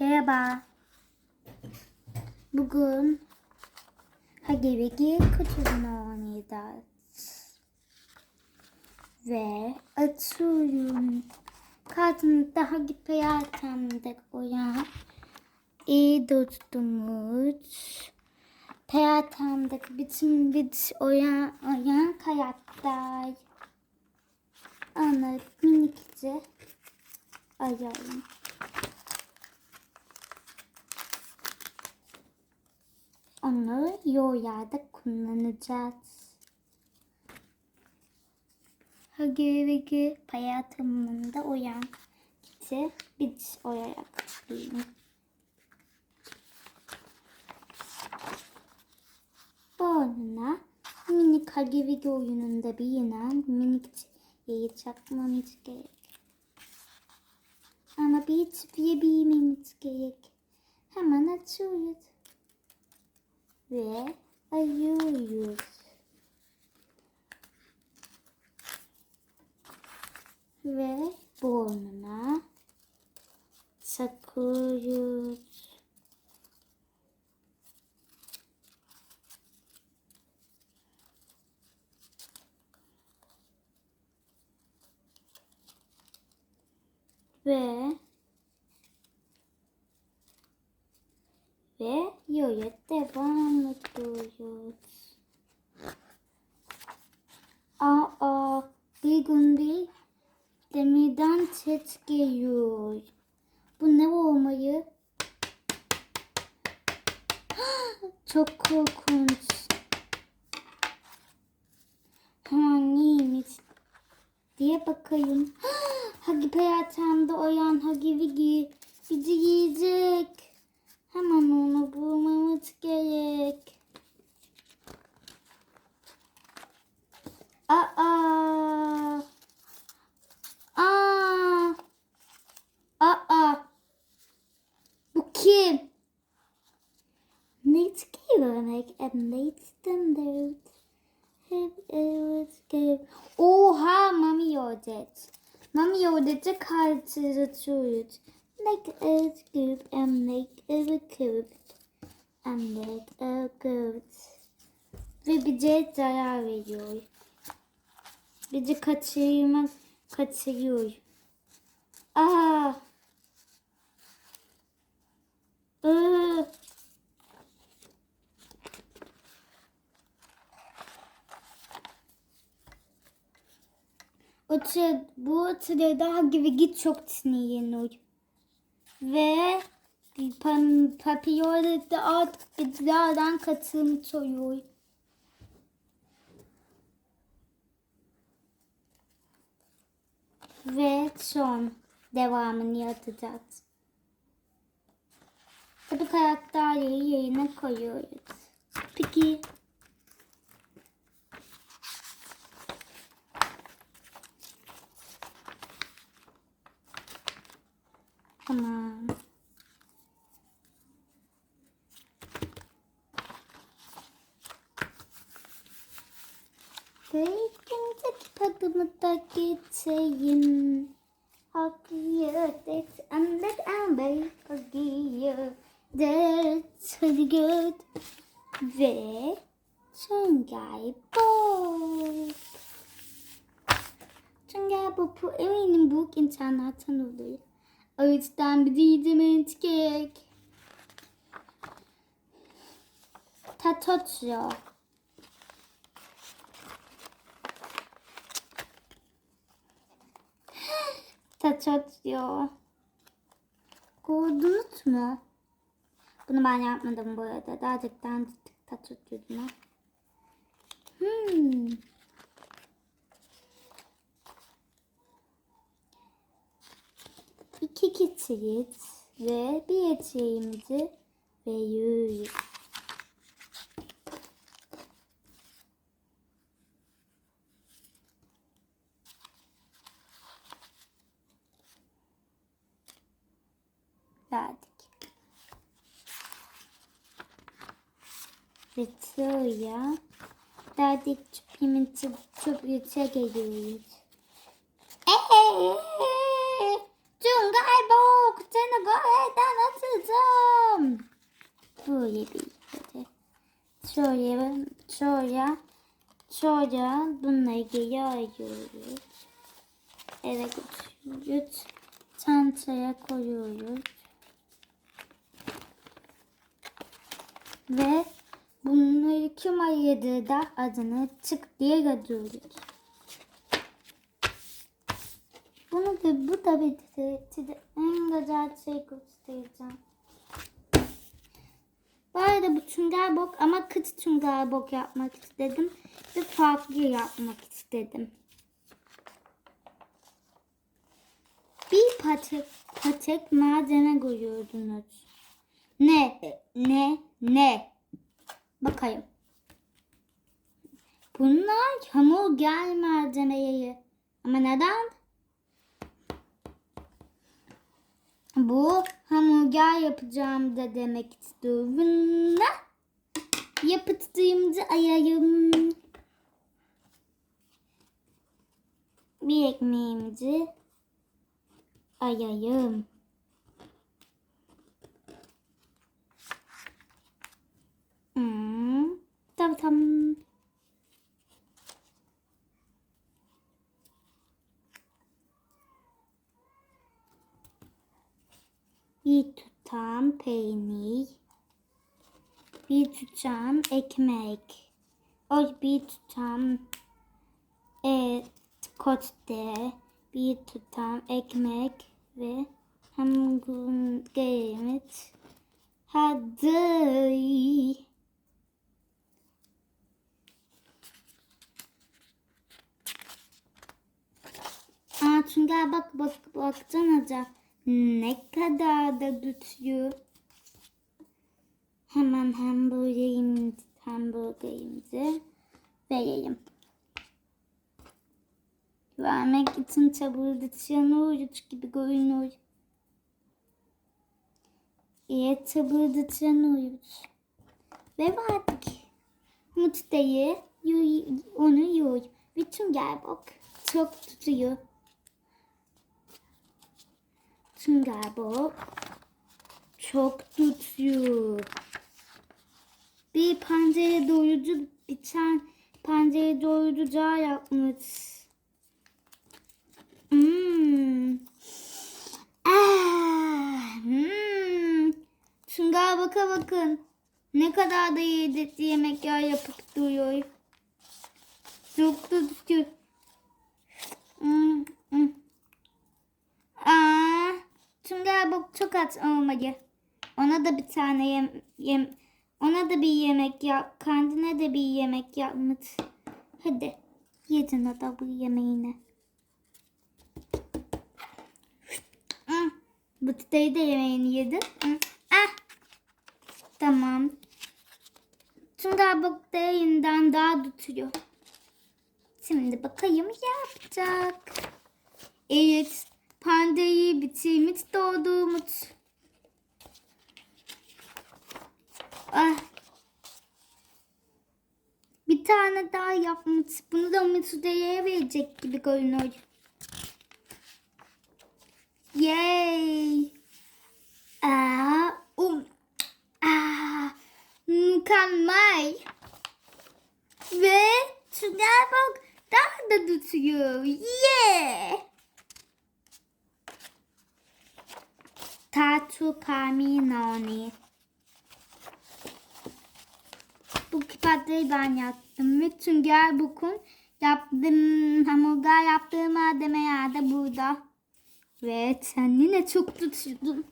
Merhaba. Bugün Hagevigi kutusunu oynayacağız. Ve açıyorum. Kartımda Hagi Peyartem'de oyan iyi dostumuz. Peyartem'deki bütün bir oyan, oyan karakter. Onu minikçe ayarlayayım. Onu yoğlarda kullanacağız. Hagevigi hayatımında uyan kiti bit olarak diyeyim. Boynuna minik Hagevigi oyununda bilinen minik çiçeği çakmamız gerek. Ama bir çiftliğe bilmemiz gerek. Hemen açıyoruz ve ayıyoruz. Ve burnuna takıyoruz. Ve yoya devam ediyoruz. Aa, bir gün bir demirden ses geliyor. Bu ne olmayı? Çok korkunç. Hemen neymiş diye bakayım. Hagi Peyatem'de oyan Hagi Vigi bizi yiyecek. Hemen onu bulmamız gerek. Aa! Aa! Aa! Bu kim? Nate Givenek and Nate Standard. Hep evet Oha Mami Yodet. Mami Yodet'e karşılaşıyoruz. Make a scoop and make a scoop and make a scoop. Ve bize zarar veriyor. Bizi kaçırmak kaçırıyor. Aa. Aa. O tır, bu sırada gibi git çok sinirleniyor. Ve papiyonu da artık bizlerden katılmış oluyor. Ve son devamını yapacağız. Tabi karakterleri yerine koyuyoruz. Peki Tamam. Da geçeyim. Akıyor det andet amber akıyor det sırgıt ve Çöngay Bob. Çöngay Bob'u eminim bu insanlar tanıyor. O yüzden bir diyeceğimiz gerek. Tatotyo. Tatotyo. Gördünüz mü? Bunu ben yapmadım bu arada. Gerçekten tatotyo. Hmm. iki keçiyiz ve bir eteğimizi veriyoruz. verdik. Victoria verdik çöpümün çöp yüksek ediyoruz. Tungay bok seni gayeden atacağım. Böyle bir böyle. Şöyle şöyle şöyle bunları yayıyoruz. Evet, yut çantaya koyuyoruz. Ve bunları kim ayırdığı da adını çık diye yazıyoruz. Bunu da bu da bir en güzel şey göstereceğim. Bu arada bu sünger bok ama kıt sünger bok yapmak istedim. Ve farklı yapmak istedim. Bir patek, patek malzeme koyuyordunuz. Ne? Ne? Ne? Bakayım. Bunlar hamburger malzemeleri. Ama neden? Bu hamburger yapacağım da demek istiyorum. Yapıttığımızı ayarım. Bir ekmeğimizi ayayım. Tamam tamam. Bir tutam peynir. Bir tutam ekmek. O bir tutam et, kotte. Bir tutam ekmek ve hamburgerimiz hazır. Aa Tünger bak bak baksanıza ne kadar da tutuyor. Hemen hamburgerimizi, hamburgerimizi vereyim. Vermek için çabırdatıyoruz gibi görünüyor. Evet çabırdatıyoruz. Ve verdik. Mutlu'yu onu yiyor. Bütün gel bak. Çok tutuyor. Sünger Bob çok tutuyor. Bir pencere doyurucu bir tane pencere doyurucağı yapmış. Hmm. Ah, hmm. Sünger Bob'a bakın. Ne kadar da lezzetli yemekler yapıp duruyor. Çok tutuyor. Hmm, hmm. Aa, Sünger Bob çok aç olmalı. Ona da bir tane yem, yem ona da bir yemek yap. Kendine de bir yemek yapmış. Hadi yedin o da bu yemeğini. Bu tutayı da yemeğini yedi. Hmm, Ah. Tamam. Sünger Bob da yeniden daha tutuyor. Şimdi bakayım yapacak. Evet. Pandayı bitirmiş doğduğumuz. Ah. Bir tane daha yapmış. Bunu da Mitsude'ye verecek gibi görünüyor. Yay. Aa, um. Aa, mükemmel. Ve Sünger bak daha da tutuyor. Yeah. Tatu Kaminoni. Bu kitapları ben yaptım. Ve Sünger Buk'un yaptığım hamburger yaptığım malzemeler de burada. Ve sen yine çok tutuyordun.